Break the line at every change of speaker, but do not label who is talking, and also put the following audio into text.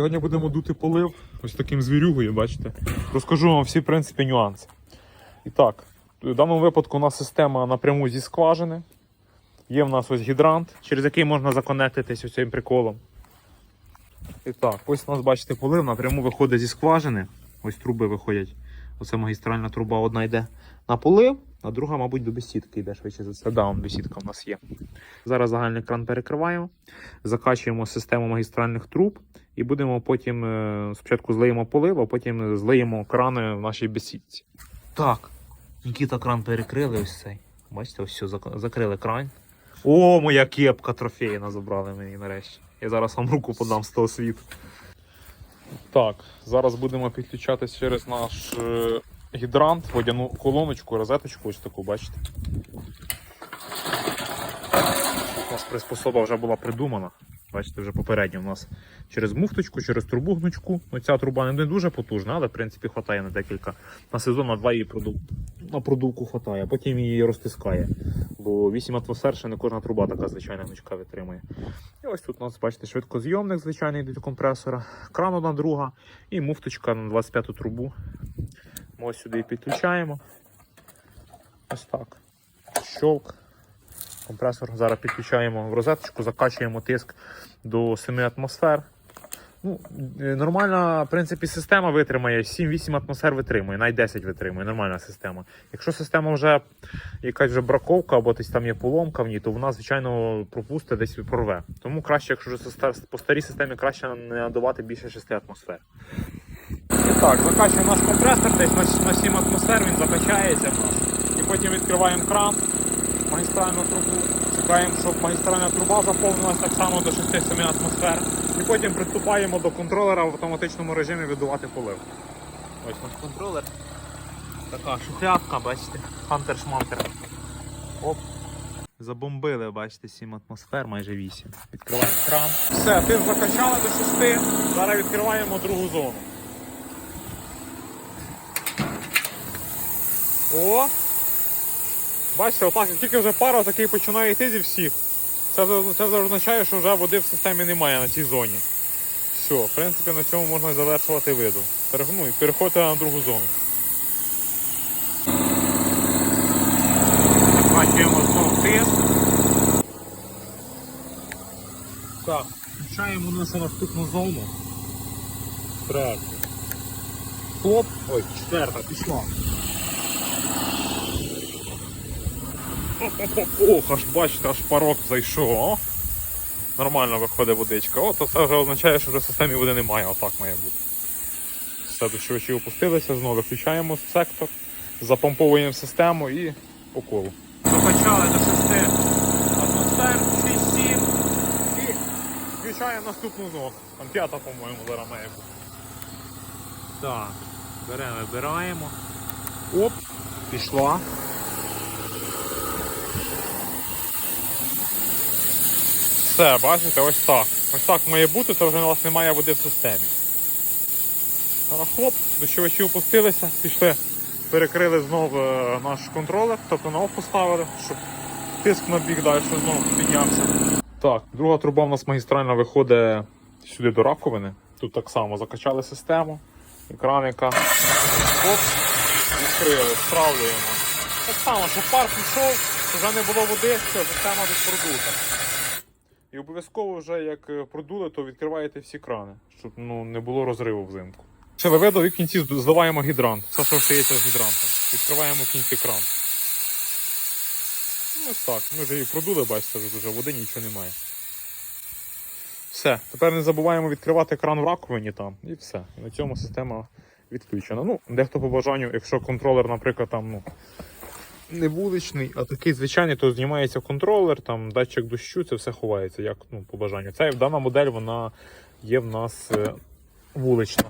Сьогодні будемо дути полив ось таким звірюгою, бачите. Розкажу вам всі в принципі нюанси. І так, в даному випадку у нас система напряму зі скважини. Є в нас ось гідрант, через який можна законектитись ось цим приколом. І так, ось у нас, бачите, полив напряму виходить зі скважини. Ось труби виходять. Оце магістральна труба одна йде на полив, а друга, мабуть, до бесідки йде швидше за це. Да, он бесідка в нас є. Зараз загальний кран перекриваємо, закачуємо систему магістральних труб і будемо потім е, спочатку злиємо полив, а потім злиємо крани в нашій бесідці. Так, Нікіта кран перекрили ось цей. Бачите, ось все, закрили кран. О, моя кепка трофейна забрали мені нарешті. Я зараз вам руку подам з того світу. Так, зараз будемо підключатись через наш е, гідрант, водяну колоночку, розеточку, ось таку, бачите. У нас приспособа вже була придумана. Бачите, вже попередньо у нас через муфточку, через трубу гнучку. Ну, ця труба не дуже потужна, але в принципі хватає на декілька. На сезон на два її продув... на продувку хватає, а потім її розтискає. Бо 8 атмосфер ще не кожна труба така звичайна гнучка витримує. І ось тут у нас, бачите, швидкозйомник звичайний до компресора, кран одна друга і муфточка на 25-ту трубу. Ми ось сюди підключаємо. Ось так. Щолк. Компресор зараз підключаємо в розеточку, закачуємо тиск до 7 атмосфер. Ну, е, нормальна, в принципі, система витримає 7-8 атмосфер витримує, навіть 10 витримує, нормальна система. Якщо система вже якась вже браковка або десь там є поломка в ній, то вона, звичайно, пропустить десь прорве. Тому краще, якщо вже по старій системі, краще не давати більше 6 атмосфер. І так, закачуємо наш компресор десь на 7 атмосфер, він закачається в нас. І потім відкриваємо кран, магістральну трубу, чекаємо, щоб магістральна труба заповнилася так само до 6-7 атмосфер. І потім приступаємо до контролера в автоматичному режимі віддувати полив. Ось наш контролер. Така шухлядка, бачите, хантер-шмантер. Оп. Забомбили, бачите, 7 атмосфер, майже 8. Відкриваємо кран. Все, тим закачали до 6. Зараз відкриваємо другу зону. О! Бачите, отак, як тільки вже пара такий починає йти зі всіх. Це, це означає, що вже води в системі немає на цій зоні. Все, в принципі, на цьому можна завершувати виду. Ну, і переходити на другу зону. Бачимо знов тиск. Так, включаємо нашу наступну зону. Третю. Хлоп. Ой, четверта пішла. Ох, аж бачите, аж парок зайшов. Нормально виходить водичка. О, то це вже означає, що вже в системі води немає, отак має бути. Все, дощовичі опустилися, знову виключаємо сектор, запомповуємо систему і по колу. Закачали до 6 атмосфер, 6-7 і включаємо наступну зону. Там п'ята, по-моєму, зараз має бути. Так, беремо, вибираємо. Оп, пішла. Все, бачите, ось так. Ось так має бути, то вже у нас немає води в системі. Зараз хлоп, дощовичі опустилися, пішли, перекрили знову е, наш контролер, тобто на поставили, щоб тиск на бік далі знову піднявся. Так, друга труба у нас магістральна виходить сюди до раковини. Тут так само закачали систему, екраника. Оп, відкрили, стравлюємо. Так само, щоб пар пішов, вже не було води, все, система тут продута. І обов'язково вже як е, продули, то відкриваєте всі крани, щоб ну, не було розриву взимку. Ще ви видали, в кінці зливаємо гідрант. Все, що стається з гідранта. Відкриваємо в кінці кран. Ну, ось так. Ми вже її продули, бачите, вже води нічого немає. Все. Тепер не забуваємо відкривати кран в раковині там і все. І на цьому система відключена. Ну, дехто по бажанню, якщо контролер, наприклад, там, ну, не вуличний, а такий звичайний, то знімається контролер, там датчик дощу, це все ховається, як ну, по бажанню. Це дана модель вона є в нас е, вулична.